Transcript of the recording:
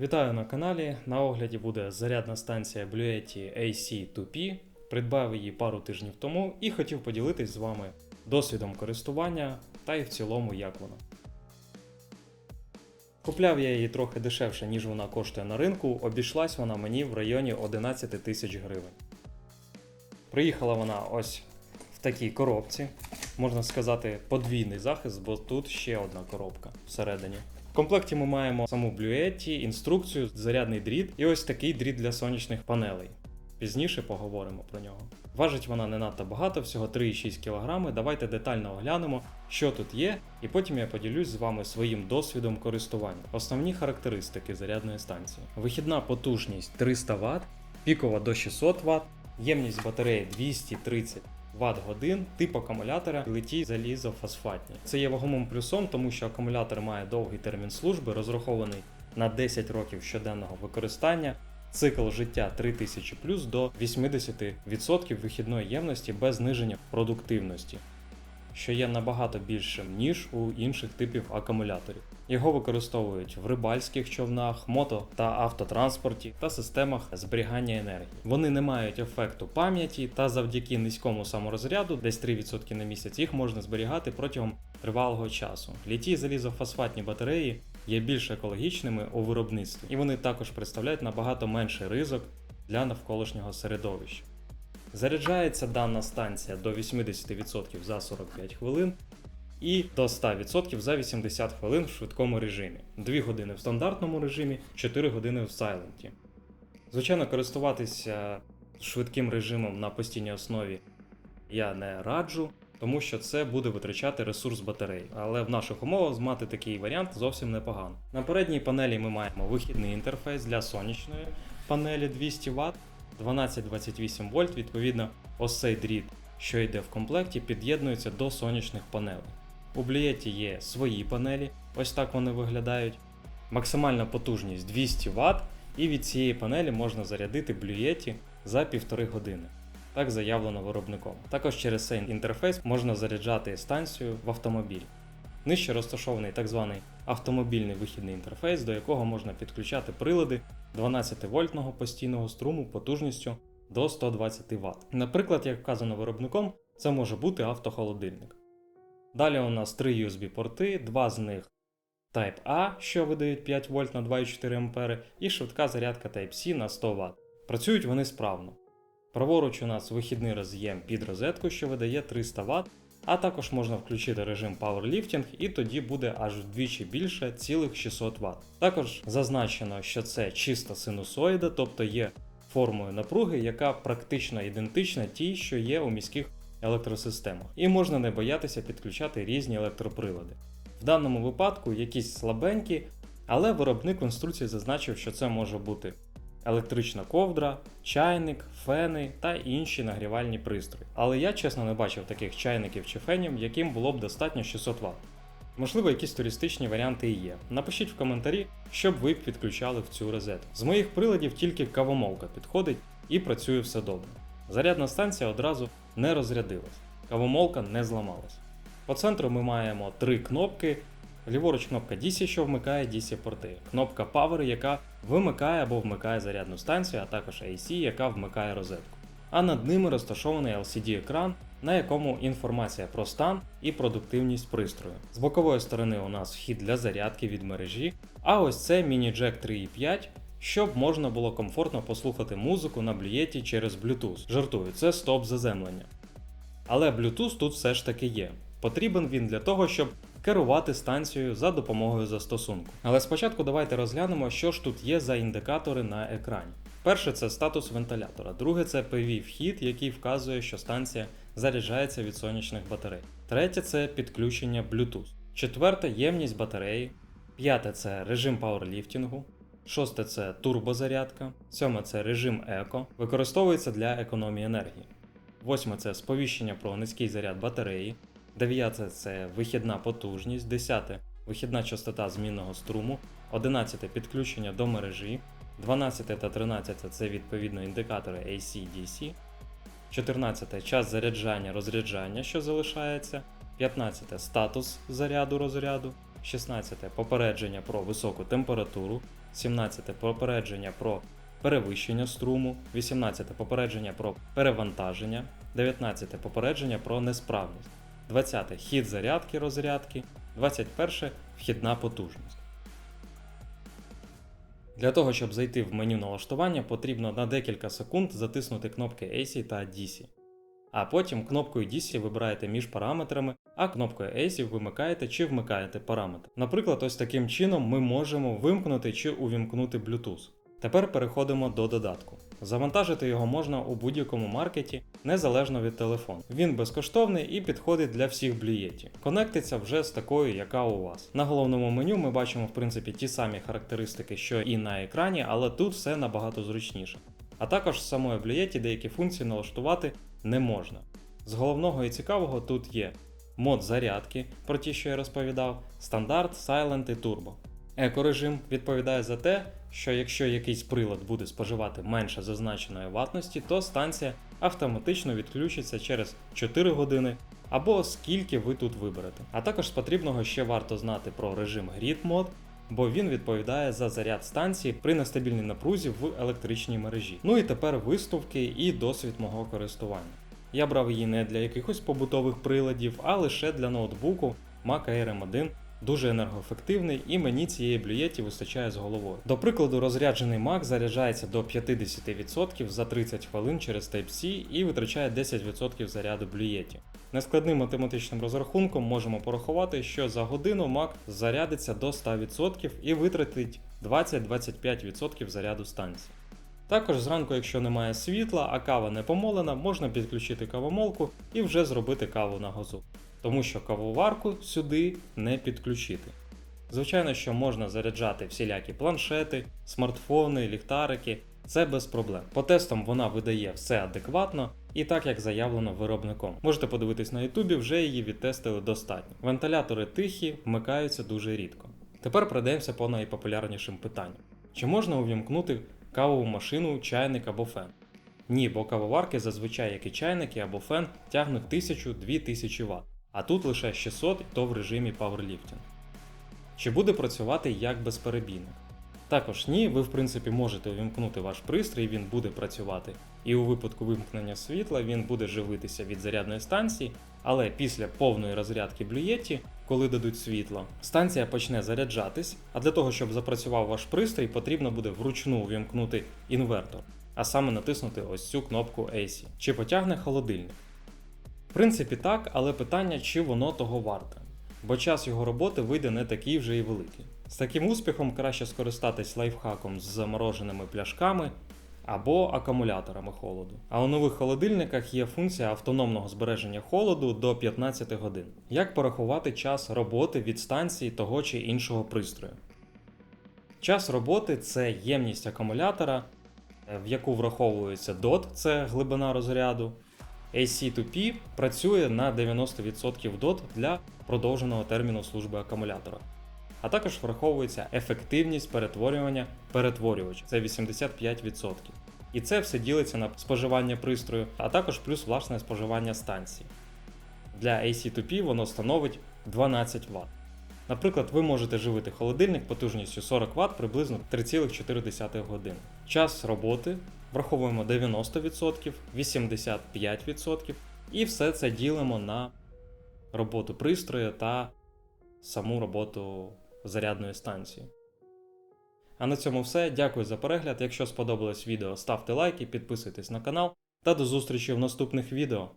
Вітаю на каналі. На огляді буде зарядна станція Bluetti AC2P. Придбав її пару тижнів тому і хотів поділитись з вами досвідом користування та й в цілому як вона. Купляв я її трохи дешевше, ніж вона коштує на ринку, обійшлась вона мені в районі 11 тисяч гривень. Приїхала вона ось в такій коробці. Можна сказати, подвійний захист, бо тут ще одна коробка всередині. В комплекті ми маємо саму Bluetti, інструкцію, зарядний дріт і ось такий дріт для сонячних панелей. Пізніше поговоримо про нього. Важить вона не надто багато, всього 3,6 кг. Давайте детально оглянемо, що тут є, і потім я поділюсь з вами своїм досвідом користування. Основні характеристики зарядної станції: вихідна потужність 300 Вт, пікова до 600 Вт, ємність батареї 230 Вт годин, тип акумулятора литій залізофосфатні. Це є вагомим плюсом, тому що акумулятор має довгий термін служби, розрахований на 10 років щоденного використання. Цикл життя 3000 плюс до 80% вихідної ємності без зниження продуктивності, що є набагато більшим, ніж у інших типів акумуляторів. Його використовують в рибальських човнах, мото та автотранспорті та системах зберігання енергії. Вони не мають ефекту пам'яті та завдяки низькому саморозряду, десь 3% на місяць, їх можна зберігати протягом тривалого часу. Літій залізофосфатні батареї є більш екологічними у виробництві, і вони також представляють набагато менший ризик для навколишнього середовища. Заряджається дана станція до 80% за 45 хвилин і до 100% за 80 хвилин в швидкому режимі, 2 години в стандартному режимі, 4 години в сайленті. Звичайно, користуватися швидким режимом на постійній основі я не раджу, тому що це буде витрачати ресурс батареї. Але в наших умовах мати такий варіант зовсім непогано. На передній панелі ми маємо вихідний інтерфейс для сонячної панелі 200 Вт, 12-28 вольт. Відповідно, ось цей дріт, що йде в комплекті, під'єднується до сонячних панелей. У Блієті є свої панелі, ось так вони виглядають. Максимальна потужність 200 Вт, і від цієї панелі можна зарядити Блюєті за півтори години. Так заявлено виробником. Також через цей інтерфейс можна заряджати станцію в автомобіль. Нижче розташований так званий автомобільний вихідний інтерфейс, до якого можна підключати прилади 12-вольтного постійного струму потужністю до 120 Вт. Наприклад, як вказано виробником, це може бути автохолодильник. Далі у нас три USB-порти, два з них Type-A, що видають 5 вольт на 2,4 А, і швидка зарядка Type-C на 100 Вт. Працюють вони справно. Праворуч у нас вихідний роз'єм під розетку, що видає 300 Вт, а також можна включити режим Powerlifting і тоді буде аж вдвічі більше цілих 600 Вт. Також зазначено, що це чиста синусоїда, тобто є формою напруги, яка практично ідентична тій, що є у міських електросистемах, і можна не боятися підключати різні електроприлади. В даному випадку якісь слабенькі, але виробник в інструкції зазначив, що це може бути електрична ковдра, чайник, фени та інші нагрівальні пристрої. Але я чесно не бачив таких чайників чи фенів, яким було б достатньо 600 Вт. Можливо, якісь туристичні варіанти і є. Напишіть в коментарі, щоб ви підключали в цю розетку. З моїх приладів тільки кавомолка підходить і працює все добре. Зарядна станція одразу не розрядилась, кавомолка не зламалась. По центру ми маємо три кнопки. Ліворуч кнопка DC, що вмикає DC порти, кнопка Power, яка вимикає або вмикає зарядну станцію, а також AC, яка вмикає розетку. А над ними розташований LCD-екран, на якому інформація про стан і продуктивність пристрою. З бокової сторони у нас вхід для зарядки від мережі, а ось це міні-джек 3.5, щоб можна було комфортно послухати музику на блюєті через Bluetooth. Жартую, це стоп заземлення. Але Bluetooth тут все ж таки є. Потрібен він для того, щоб керувати станцією за допомогою застосунку. Але спочатку давайте розглянемо, що ж тут є за індикатори на екрані. Перше це статус вентилятора, друге це PV вхід, який вказує, що станція заряджається від сонячних батарей. Третє це підключення Bluetooth. Четверте ємність батареї. П'яте це режим пауерліфтингу. Шосте це турбозарядка. Сьоме це режим еко. Використовується для економії енергії. Восьме це сповіщення про низький заряд батареї. Дев'яте це вихідна потужність, десяте вихідна частота змінного струму, одинадцяте підключення до мережі, 12 та 13 це відповідно індикатори AC-DC, 14 час заряджання розряджання, що залишається, 15 статус заряду розряду, 16 попередження про високу температуру, 17 попередження про перевищення струму, 18 попередження про перевантаження, 19 попередження про несправність, 20 хід зарядки розрядки, 21 вхідна потужність. Для того, щоб зайти в меню налаштування, потрібно на декілька секунд затиснути кнопки AC та DC. А потім кнопкою DC вибираєте між параметрами, а кнопкою AC вимикаєте чи вмикаєте параметр. Наприклад, ось таким чином ми можемо вимкнути чи увімкнути Bluetooth. Тепер переходимо до додатку. Завантажити його можна у будь-якому маркеті, незалежно від телефону. Він безкоштовний і підходить для всіх блієтів. Конектиться вже з такою, яка у вас. На головному меню ми бачимо в принципі ті самі характеристики, що і на екрані, але тут все набагато зручніше. А також в самої блієті деякі функції налаштувати не можна. З головного і цікавого тут є мод зарядки, про ті, що я розповідав, стандарт, Silent і Turbo. Екорежим відповідає за те, що якщо якийсь прилад буде споживати менше зазначеної ватності, то станція автоматично відключиться через 4 години або скільки ви тут виберете. А також з потрібного ще варто знати про режим Grid Mode, бо він відповідає за заряд станції при нестабільній напрузі в електричній мережі. Ну і тепер висновки і досвід мого користування. Я брав її не для якихось побутових приладів, а лише для ноутбуку Mac Air M1 дуже енергоефективний і мені цієї блюєті вистачає з головою. До прикладу, розряджений Mac заряджається до 50% за 30 хвилин через Type-C і витрачає 10% заряду блюєті. Нескладним математичним розрахунком можемо порахувати, що за годину Mac зарядиться до 100% і витратить 20-25% заряду станції. Також зранку, якщо немає світла, а кава не помолена, можна підключити кавомолку і вже зробити каву на газу, тому що кавоварку сюди не підключити. Звичайно, що можна заряджати всілякі планшети, смартфони, ліхтарики, це без проблем. По тестам вона видає все адекватно і так як заявлено виробником. Можете подивитись на ютубі, вже її відтестили достатньо. Вентилятори тихі, вмикаються дуже рідко. Тепер пройдемося по найпопулярнішим питанням: чи можна увімкнути кавову машину, чайник або фен? Ні, бо кавоварки зазвичай, як і чайники або фен, тягнуть 1000-2000 Вт, а тут лише 600 то в режимі Powerlifting. Чи буде працювати як безперебійник? Також ні, ви в принципі можете увімкнути ваш пристрій, він буде працювати, і у випадку вимкнення світла він буде живитися від зарядної станції, але після повної розрядки блюєті, коли дадуть світло, станція почне заряджатись, а для того, щоб запрацював ваш пристрій, потрібно буде вручну увімкнути інвертор, а саме натиснути ось цю кнопку AC. Чи потягне холодильник? В принципі, так, але питання, чи воно того варте, бо час його роботи вийде не такий вже і великий. З таким успіхом краще скористатись лайфхаком з замороженими пляшками або акумуляторами холоду. А у нових холодильниках є функція автономного збереження холоду до 15 годин. Як порахувати час роботи від станції того чи іншого пристрою? Час роботи це ємність акумулятора, е, в яку враховується DOT, це глибина розряду. AC2P працює на 90% DOT для продовженого терміну служби акумулятора. А також враховується ефективність перетворювання перетворювача це 85%. І це все ділиться на споживання пристрою, а також плюс власне споживання станції. Для AC2P воно становить 12 Вт. Наприклад, ви можете живити холодильник потужністю 40 Вт приблизно 3,4 години. Час роботи враховуємо 90%, 85% і все це ділимо на роботу пристрою та саму роботу зарядної станції. А на цьому все. Дякую за перегляд. Якщо сподобалось відео, ставте лайки, підписуйтесь на канал та до зустрічі в наступних відео.